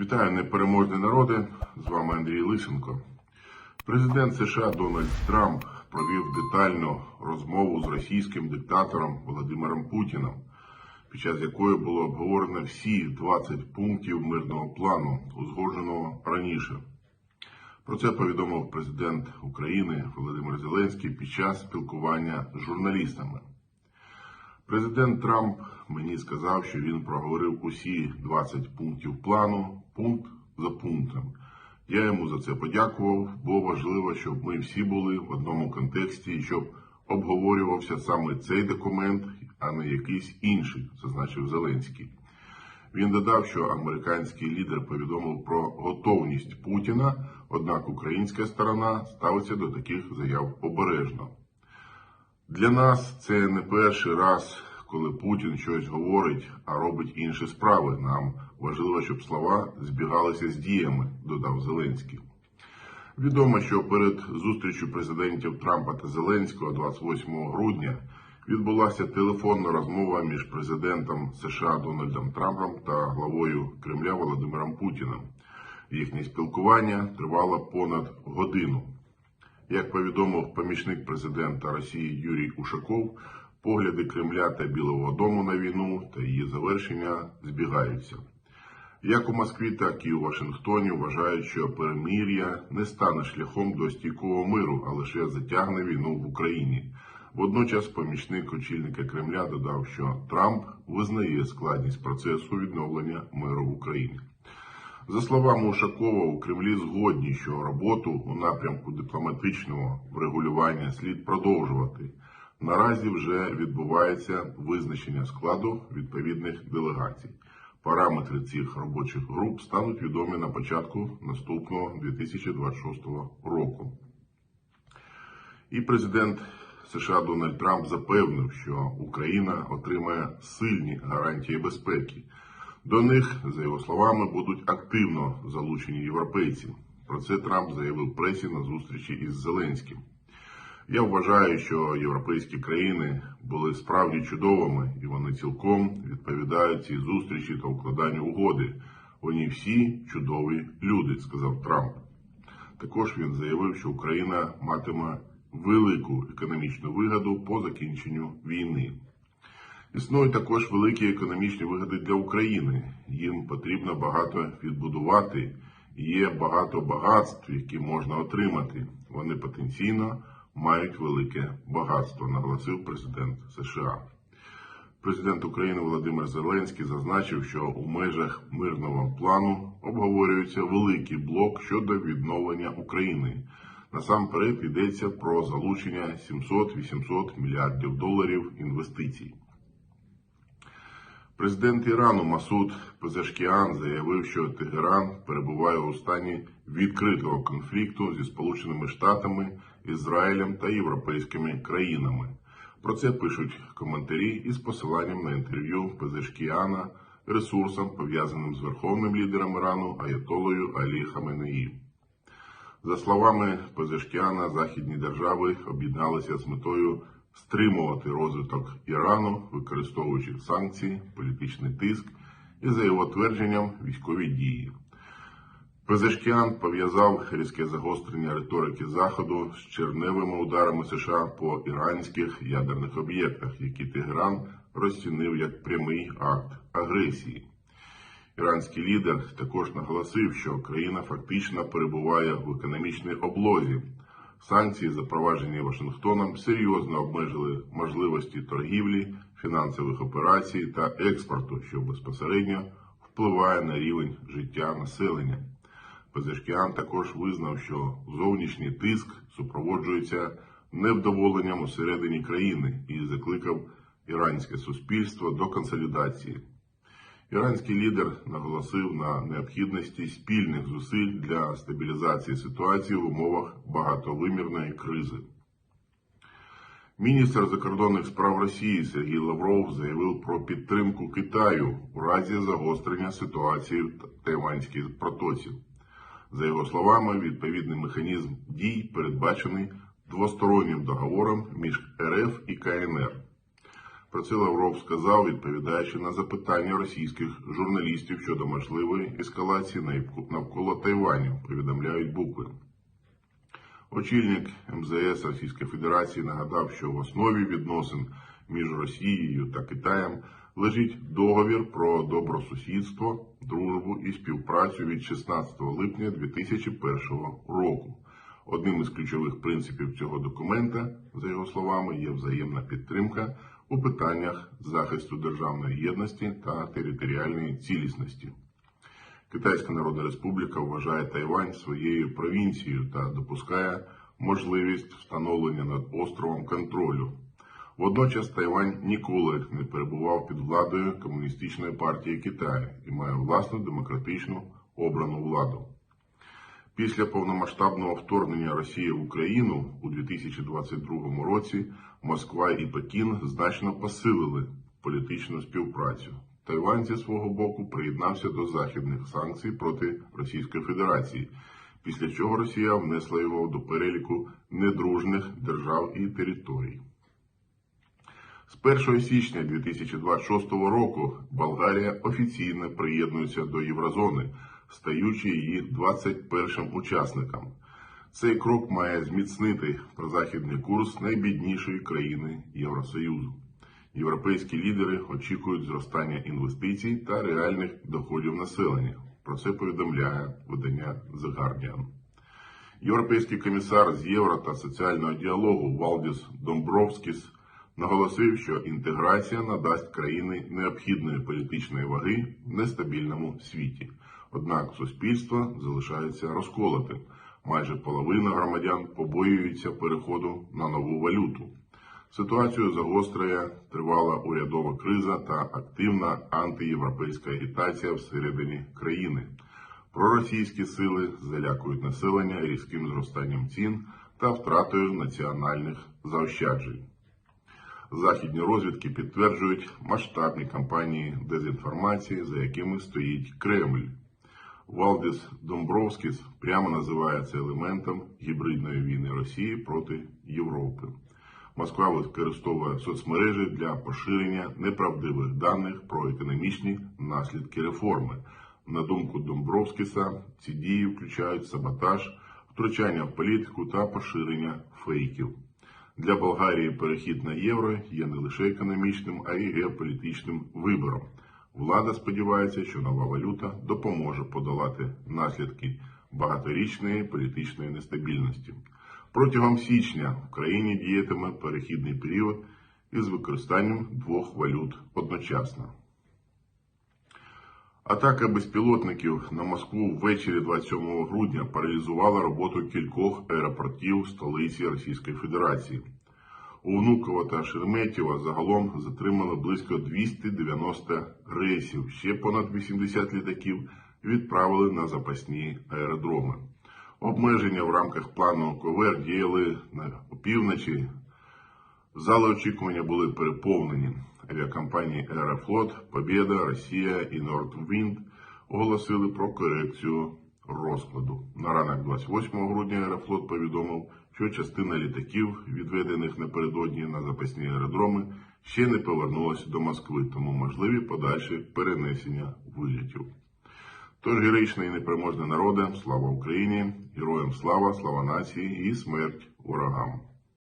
Вітаю непереможні народи. З вами Андрій Лисенко. Президент США Дональд Трамп провів детальну розмову з російським диктатором Володимиром Путіним, під час якої було обговорено всі 20 пунктів мирного плану, узгодженого раніше. Про це повідомив президент України Володимир Зеленський під час спілкування з журналістами. Президент Трамп мені сказав, що він проговорив усі 20 пунктів плану, пункт за пунктом. Я йому за це подякував, бо важливо, щоб ми всі були в одному контексті і щоб обговорювався саме цей документ, а не якийсь інший, зазначив Зеленський. Він додав, що американський лідер повідомив про готовність Путіна, однак українська сторона ставиться до таких заяв обережно. Для нас це не перший раз, коли Путін щось говорить, а робить інші справи. Нам важливо, щоб слова збігалися з діями, додав Зеленський. Відомо, що перед зустрічю президентів Трампа та Зеленського 28 грудня відбулася телефонна розмова між президентом США Дональдом Трампом та главою Кремля Володимиром Путіним. Їхнє спілкування тривало понад годину. Як повідомив помічник президента Росії Юрій Ушаков, погляди Кремля та Білого Дому на війну та її завершення збігаються. Як у Москві, так і у Вашингтоні вважають, що перемир'я не стане шляхом до стійкого миру, а лише затягне війну в Україні. Водночас помічник очільника Кремля додав, що Трамп визнає складність процесу відновлення миру в Україні. За словами Ушакова, у Кремлі згодні, що роботу у напрямку дипломатичного врегулювання слід продовжувати. Наразі вже відбувається визначення складу відповідних делегацій. Параметри цих робочих груп стануть відомі на початку наступного 2026 року. І президент США Дональд Трамп запевнив, що Україна отримає сильні гарантії безпеки. До них, за його словами, будуть активно залучені європейці. Про це Трамп заявив пресі на зустрічі із Зеленським. Я вважаю, що європейські країни були справді чудовими, і вони цілком відповідають цій зустрічі та укладанню угоди. Вони всі чудові люди, сказав Трамп. Також він заявив, що Україна матиме велику економічну вигоду по закінченню війни. Існують також великі економічні вигоди для України. Їм потрібно багато відбудувати. Є багато багатств, які можна отримати. Вони потенційно мають велике багатство, наголосив президент США. Президент України Володимир Зеленський зазначив, що у межах мирного плану обговорюється великий блок щодо відновлення України. Насамперед йдеться про залучення 700-800 мільярдів доларів інвестицій. Президент Ірану Масуд Пезешкіан заявив, що Тегеран перебуває у стані відкритого конфлікту зі Сполученими Штатами, Ізраїлем та європейськими країнами. Про це пишуть коментарі із посиланням на інтерв'ю Пезешкіана ресурсам, пов'язаним з верховним лідером Ірану Аятолою Алі Хаменеї. За словами Пезешкіана, західні держави об'єдналися з метою стримувати розвиток Ірану, використовуючи санкції, політичний тиск і, за його твердженням, військові дії. Пезешкіан пов'язав різке загострення риторики Заходу з черневими ударами США по іранських ядерних об'єктах, які Тегеран розцінив як прямий акт агресії. Іранський лідер також наголосив, що країна фактично перебуває в економічній облозі. Санкції, запроваджені Вашингтоном, серйозно обмежили можливості торгівлі, фінансових операцій та експорту, що безпосередньо впливає на рівень життя населення. Пезешкіан також визнав, що зовнішній тиск супроводжується невдоволенням усередині країни і закликав іранське суспільство до консолідації. Іранський лідер наголосив на необхідності спільних зусиль для стабілізації ситуації в умовах багатовимірної кризи. Міністр закордонних справ Росії Сергій Лавров заявив про підтримку Китаю у разі загострення ситуації в Тайванській протоці. За його словами, відповідний механізм дій передбачений двостороннім договором між РФ і КНР. Про це Лавров сказав, відповідаючи на запитання російських журналістів щодо можливої ескалації навколо Тайваню, повідомляють букви. Очільник МЗС Російської Федерації нагадав, що в основі відносин між Росією та Китаєм лежить договір про добросусідство, дружбу і співпрацю від 16 липня 2001 року. Одним із ключових принципів цього документа, за його словами, є взаємна підтримка у питаннях захисту державної єдності та територіальної цілісності. Китайська Народна Республіка вважає Тайвань своєю провінцією та допускає можливість встановлення над островом контролю. Водночас Тайвань ніколи не перебував під владою Комуністичної партії Китаю і має власну демократичну обрану владу. Після повномасштабного вторгнення Росії в Україну у 2022 році Москва і Пекін значно посилили політичну співпрацю. Тайвань зі свого боку приєднався до західних санкцій проти Російської Федерації, після чого Росія внесла його до переліку недружних держав і територій. З 1 січня 2026 року Болгарія офіційно приєднується до Єврозони, стаючи її 21 учасником. Цей крок має зміцнити прозахідний курс найбіднішої країни Євросоюзу. Європейські лідери очікують зростання інвестицій та реальних доходів населення. Про це повідомляє видання The Guardian. Європейський комісар з євро та соціального діалогу Валдіс Домбровскіс наголосив, що інтеграція надасть країни необхідної політичної ваги в нестабільному світі. Однак суспільство залишається розколотим. Майже половина громадян побоюються переходу на нову валюту. Ситуацію загострює тривала урядова криза та активна антиєвропейська агітація всередині країни. Проросійські сили залякують населення різким зростанням цін та втратою національних заощаджень. Західні розвідки підтверджують масштабні кампанії дезінформації, за якими стоїть Кремль. Валдіс Домбровскіс прямо називає це елементом гібридної війни Росії проти Європи. Москва використовує соцмережі для поширення неправдивих даних про економічні наслідки реформи. На думку Домбровскіса, ці дії включають саботаж, втручання в політику та поширення фейків. Для Болгарії перехід на євро є не лише економічним, а й геополітичним вибором. Влада сподівається, що нова валюта допоможе подолати наслідки багаторічної політичної нестабільності. Протягом січня в країні діятиме перехідний період із використанням двох валют одночасно. Атака безпілотників на Москву ввечері 27 грудня паралізувала роботу кількох аеропортів столиці Російської Федерації. У Внуково та Шереметьєво загалом затримали близько 290 рейсів. Ще понад 80 літаків відправили на запасні аеродроми. Обмеження в рамках плану КОВЕР діяли на опівночі. Зали очікування були переповнені. Авіакомпанії Аерофлот, Побєда, Росія і Нордвінд оголосили про корекцію розкладу. На ранок 28 грудня Аерофлот повідомив, що частина літаків, відведених напередодні на запасні аеродроми, ще не повернулася до Москви, тому можливі подальші перенесення вилітів. Тож героїчний і непереможний народи, слава Україні, героям слава, слава нації і смерть ворогам.